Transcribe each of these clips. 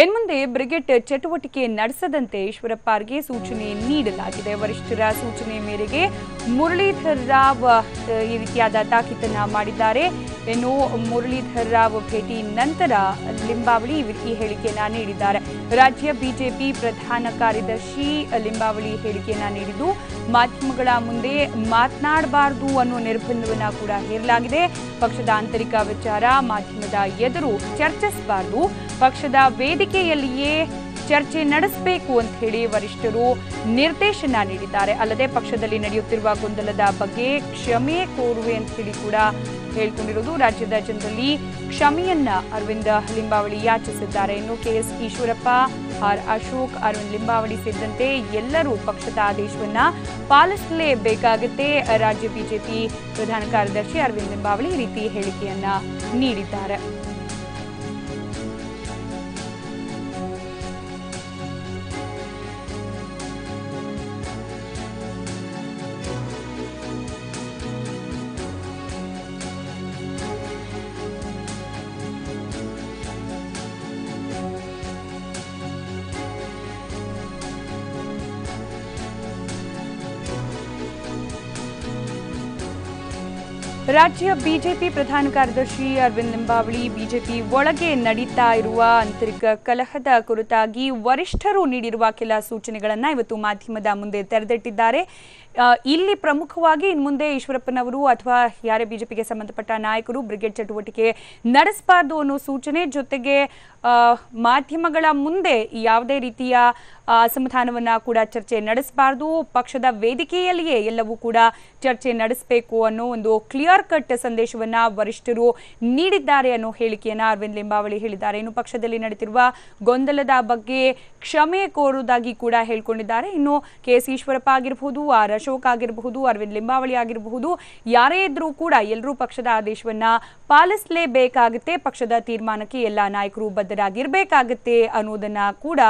ಇನ್ಮುಂದೆ ಬ್ರಿಗೇಡ್ ಚಟುವಟಿಕೆ ನಡೆಸದಂತೆ ಪಾರ್ಗೆ ಸೂಚನೆ ನೀಡಲಾಗಿದೆ. ವರಿಷ್ಠರ ಸೂಚನೆ ಮೇರೆಗೆ ಮುರಳೀಧರ್ ರಾವ್ ಈ ರೀತಿಯಾದ ತಾಕೀತನ್ನ ಮಾಡಿದ್ದಾರೆ. ಇನ್ನು ಮುರಳೀಧರ್ ರಾವ್ ಭೇಟಿ ನಂತರ ಲಿಂಬಾವಳಿ ಈ ಹೇಳಿಕೆಯನ್ನ ನೀಡಿದ್ದಾರೆ. ರಾಜ್ಯ ಬಿಜೆಪಿ ಪ್ರಧಾನ ಕಾರ್ಯದರ್ಶಿ ಲಿಂಬಾವಳಿ ಹೇಳಿಕೆಯನ್ನ ನೀಡಿದ್ದು, ಮಾಧ್ಯಮಗಳ ಮುಂದೆ ಮಾತನಾಡಬಾರದು ಅನ್ನೋ ನಿರ್ಬಂಧವನ್ನ ಕೂಡ ಹೇರಲಾಗಿದೆ. ಪಕ್ಷದ ಆಂತರಿಕ ವಿಚಾರ, ಮಾಧ್ಯಮದ ಎದುರು ಚರ್ಚಿಸಬಾರದು. ಪಕ್ಷದ ವೇದಿಕೆಯಲ್ಲಿಯೇ ಚರ್ಚೆ ನಡೆಸಬೇಕು ಅಂತ ಹೇಳಿ ವರಿಷ್ಠರು ನಿರ್ದೇಶನ ನೀಡಿದ್ದಾರೆ. ಅಲ್ಲದೆ ಪಕ್ಷದಲ್ಲಿ ನಡೆಯುತ್ತಿರುವ ಗೊಂದಲದ ಬಗ್ಗೆ ಕ್ಷಮೆ ಕೋರುವೆ ಅಂತ ಹೇಳಿ ಕೂಡ ಹೇಳ್ಕೊಂಡಿರೋದು ರಾಜ್ಯದ ಜನರಲ್ಲಿ ಕ್ಷಮೆಯನ್ನ ಅರವಿಂದ ಲಿಂಬಾವಳಿ ಯಾಚಿಸಿದ್ದಾರೆ. ಇನ್ನು K S Eshwarappa, R Ashok, Arvind Limbavali ಸೇರಿದಂತೆ ಎಲ್ಲರೂ ಪಕ್ಷದ ಆದೇಶವನ್ನ ಪಾಲಿಸಲೇಬೇಕಾಗುತ್ತೆ ರಾಜ್ಯ ಬಿಜೆಪಿ ಪ್ರಧಾನ ಕಾರ್ಯದರ್ಶಿ ಅರವಿಂದ್ ಲಿಂಬಾವಳಿ ರೀತಿ ಹೇಳಿಕೆಯನ್ನ ನೀಡಿದ್ದಾರೆ. ರಾಜ್ಯ ಬಿಜೆಪಿ ಪ್ರಧಾನ ಕಾರ್ಯದರ್ಶಿ ಅರವಿಂದ್ ಲಿಂಬಾವಳಿ, ಬಿಜೆಪಿ ಒಳಗೆ ನಡೀತಾ ಇರುವ ಆಂತರಿಕ ಕಲಹದ ಕುರಿತಾಗಿ ವರಿಷ್ಠರು ನೀಡಿರುವ ಕೆಲ ಸೂಚನೆಗಳನ್ನು ಇವತ್ತು ಮಾಧ್ಯಮದ ಮುಂದೆ ತೆರೆದಿಟ್ಟಿದ್ದಾರೆ. ಇಲ್ಲಿ ಪ್ರಮುಖವಾಗಿ ಇನ್ನು ಮುಂದೆ ಈಶ್ವರಪ್ಪನವರು ಅಥವಾ ಯಾರೇ ಬಿಜೆಪಿಗೆ ಸಂಬಂಧಪಟ್ಟ ನಾಯಕರು ಬ್ರಿಗೇಡ್ ಚಟುವಟಿಕೆ ನಡೆಸಬಾರ್ದು ಅನ್ನೋ ಸೂಚನೆ ಜೊತೆಗೆ ಮಾಧ್ಯಮಗಳ ಮುಂದೆ ಯಾವುದೇ ರೀತಿಯ ಅಸಮಾಧಾನವನ್ನು ಕೂಡ ಚರ್ಚೆ ನಡೆಸಬಾರ್ದು, ಪಕ್ಷದ ವೇದಿಕೆಯಲ್ಲಿಯೇ ಎಲ್ಲವೂ ಕೂಡ ಚರ್ಚೆ ನಡೆಸಬೇಕು ಅನ್ನೋ ಒಂದು ಕ್ಲಿಯರ್ ಕಟ್ ಸಂದೇಶವನ್ನ ವರಿಷ್ಠರು ನೀಡಿದ್ದಾರೆ ಅನ್ನೋ ಹೇಳಿಕೆಯನ್ನ ಅರವಿಂದ್ ಲಿಂಬಾವಳಿ ಹೇಳಿದ್ದಾರೆ. ಇನ್ನು ಪಕ್ಷದಲ್ಲಿ ನಡೆದಿರುವ ಗೊಂದಲದ ಬಗ್ಗೆ ಕ್ಷಮೆ ಕೋರುವುದಾಗಿ ಕೂಡ ಹೇಳ್ಕೊಂಡಿದ್ದಾರೆ. ಇನ್ನು ಕೆ ಎಸ್ ಈಶ್ವರಪ್ಪ ಆಗಿರಬಹುದು, ಆರ್ ಅಶೋಕ್ ಆಗಿರಬಹುದು, ಅರವಿಂದ್ ಲಿಂಬಾವಳಿ ಆಗಿರಬಹುದು, ಯಾರೇ ಇದ್ರೂ ಕೂಡ ಎಲ್ಲರೂ ಪಕ್ಷದ ಆದೇಶವನ್ನ ಪಾಲಿಸಲೇಬೇಕಾಗುತ್ತೆ. ಪಕ್ಷದ ತೀರ್ಮಾನಕ್ಕೆ ಎಲ್ಲ ನಾಯಕರು ಬದ್ಧರಾಗಿರ್ಬೇಕಾಗುತ್ತೆ ಅನ್ನೋದನ್ನ ಕೂಡ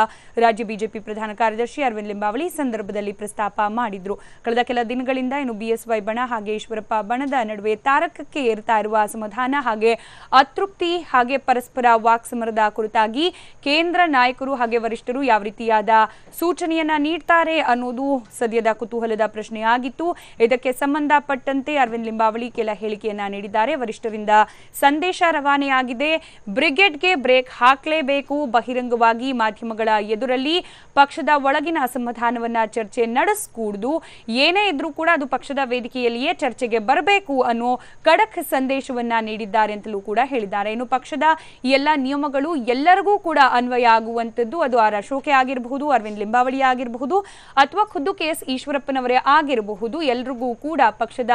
ರಾಜ್ಯ ಬಿಜೆಪಿ ಪ್ರಧಾನ ಕಾರ್ಯದರ್ಶಿ ಅರವಿಂದ್ ಲಿಂಬಾವಳಿ ಸಂದರ್ಭದಲ್ಲಿ ಪ್ರಸ್ತಾಪ ಮಾಡಿದ್ರು. ಕಳೆದ ಕೆಲ ದಿನಗಳಿಂದ ಇನ್ನು ಬಿಎಸ್ವೈ ಬಣ ಹಾಗೆ ಈಶ್ವರಪ್ಪ ಬಣದ ನಡುವೆ ತಾರಕಕ್ಕೆ ಏರ್ತಾ ಇರುವ ಅಸಮಾಧಾನ ಹಾಗೆ ಅತೃಪ್ತಿ ಹಾಗೆ ಪರಸ್ಪರ ವಾಕ್ಸಮರದ ಕುರಿತಾಗಿ ಕೇಂದ್ರ ನಾಯಕರು ಹಾಗೆ ವರಿಷ್ಠರು ಯಾವ ರೀತಿಯಾದ ಸೂಚನೆಯನ್ನ ನೀಡ್ತಾರೆ ಅನ್ನೋದು ಸದ್ಯದ ಕುತೂಹಲದ ಪ್ರಶ್ನೆಯಾಗಿತ್ತು. ಇದಕ್ಕೆ ಸಂಬಂಧಪಟ್ಟಂತೆ ಅರವಿಂದ್ ಲಿಂಬಾವಳಿ ಕೆಲ ಹೇಳಿಕೆಯನ್ನ ನೀಡಿದ್ದಾರೆ. ವರಿಷ್ಠರಿಂದ ಸಂದೇಶ ರವಾನೆಯಾಗಿದೆ. ಬ್ರಿಗೇಡ್ಗೆ ಬ್ರೇಕ್ ಹಾಕಲೇಬೇಕು. ಬಹಿರಂಗವಾಗಿ ಮಾಧ್ಯಮಗಳ ಎದುರಲ್ಲಿ ಪಕ್ಷದ ಒಳಗಿನ ಅಸಮಾಧಾನವನ್ನ ಚರ್ಚೆ ನಡೆಸಕೂಡ್ದು. ಏನೇ ಇದ್ರೂ ಕೂಡ ಅದು ಪಕ್ಷದ ವೇದಿಕೆಯಲ್ಲಿಯೇ ಚರ್ಚೆಗೆ ಬರಬೇಕು ಅನ್ನೋ ಕಡಕ್ ಸಂದೇಶವನ್ನ ನೀಡಿದ್ದಾರೆ ಅಂತಲೂ ಕೂಡ ಹೇಳಿದ್ದಾರೆ. ಇನ್ನು ಪಕ್ಷದ ಎಲ್ಲ ನಿಯಮಗಳು ಎಲ್ಲರಿಗೂ ಕೂಡ ಅನ್ವಯ ಆಗುವಂತದ್ದು ಅದು ಆರ್ ಅಶೋಕೆ ಆಗಿರಬಹುದು, ಅರವಿಂದ್ ಲಿಂಬಾವಳಿ ಆಗಿರಬಹುದು, ಅಥವಾ ಖುದ್ದು ಕೆ ಎಸ್ ಈಶ್ವರಪ್ಪನವರೇ ಆಗಿರಬಹುದು, ಎಲ್ರಿಗೂ ಕೂಡ ಪಕ್ಷದ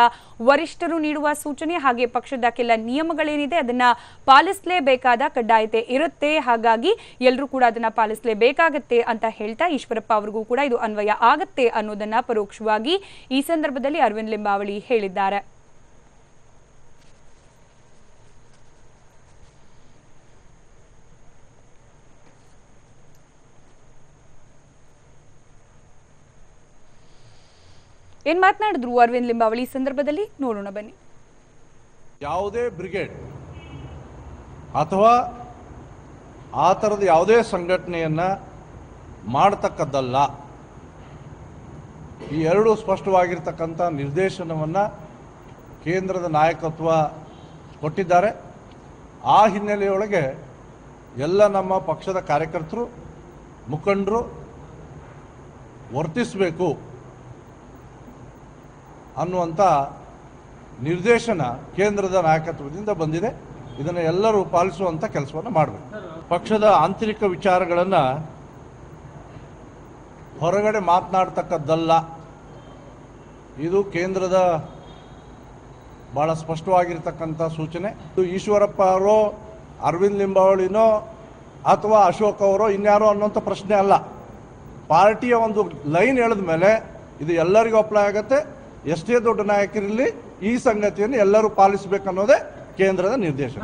ವರಿಷ್ಠರು ನೀಡುವ ಸೂಚನೆ ಹಾಗೆ ಪಕ್ಷದ ಕೆಲ ನಿಯಮಗಳೇನಿದೆ, ಅದನ್ನ ಪಾಲಿಸಲೇಬೇಕಾದ ಕಡ್ಡಾಯತೆ ಇರುತ್ತೆ. ಹಾಗಾಗಿ ಎಲ್ಲರೂ ಕೂಡ ಅದನ್ನ ಪಾಲಿಸಲೇಬೇಕಾಗತ್ತೆ ಅಂತ ಹೇಳ್ತಾ ಈಶ್ವರಪ್ಪ ಅವ್ರಿಗೂ ಕೂಡ ಇದು ಅನ್ವಯ ಆಗತ್ತೆ ಅನ್ನೋದನ್ನ ಪರೋಕ್ಷವಾಗಿ ಈ ಸಂದರ್ಭದಲ್ಲಿ ಅರವಿಂದ್ ಲಿಂಬಾವಳಿ ಹೇಳಿದ್ದಾರೆ. ಏನ್ ಮಾತನಾಡಿದ್ರು ಅರವಿಂದ್ ಲಿಂಬಾವಳಿ ಸಂದರ್ಭದಲ್ಲಿ? ನೋಡೋಣ ಬನ್ನಿ. ಯಾವುದೇ ಬ್ರಿಗೇಡ್ ಅಥವಾ ಆ ಥರದ ಯಾವುದೇ ಸಂಘಟನೆಯನ್ನು ಮಾಡತಕ್ಕದ್ದಲ್ಲ. ಈ ಎರಡು ಸ್ಪಷ್ಟವಾಗಿರ್ತಕ್ಕಂಥ ನಿರ್ದೇಶನವನ್ನು ಕೇಂದ್ರದ ನಾಯಕತ್ವ ಕೊಟ್ಟಿದ್ದಾರೆ. ಆ ಹಿನ್ನೆಲೆಯೊಳಗೆ ಎಲ್ಲ ನಮ್ಮ ಪಕ್ಷದ ಕಾರ್ಯಕರ್ತರು, ಮುಖಂಡರು ವರ್ತಿಸಬೇಕು. ಅನ್ನುವಂಥ ನಿರ್ದೇಶನ ಕೇಂದ್ರದ ನಾಯಕತ್ವದಿಂದ ಬಂದಿದೆ. ಇದನ್ನು ಎಲ್ಲರೂ ಪಾಲಿಸುವಂಥ ಕೆಲಸವನ್ನು ಮಾಡಬೇಕು. ಪಕ್ಷದ ಆಂತರಿಕ ವಿಚಾರಗಳನ್ನು ಹೊರಗಡೆ ಮಾತನಾಡ್ತಕ್ಕದ್ದಲ್ಲ. ಇದು ಕೇಂದ್ರದ ಭಾಳ ಸ್ಪಷ್ಟವಾಗಿರ್ತಕ್ಕಂಥ ಸೂಚನೆ. ಇದು ಈಶ್ವರಪ್ಪ ಅವರೋ, ಅರವಿಂದ್ ಲಿಂಬಾವಳಿನೋ, ಅಥವಾ ಅಶೋಕ್ ಅವರೋ, ಇನ್ಯಾರೋ ಅನ್ನೋಂಥ ಪ್ರಶ್ನೆ ಅಲ್ಲ. ಪಾರ್ಟಿಯ ಒಂದು ಲೈನ್ ಎಳೆದ ಮೇಲೆ ಇದು ಎಲ್ಲರಿಗೂ ಅಪ್ಲೈ ಆಗುತ್ತೆ. ಎಷ್ಟೇ ದೊಡ್ಡ ನಾಯಕರಿರಲಿ ಈ ಸಂಗತಿಯನ್ನು ಎಲ್ಲರೂ ಪಾಲಿಸಬೇಕನ್ನೋದೇ ಕೇಂದ್ರದ ನಿರ್ದೇಶನ.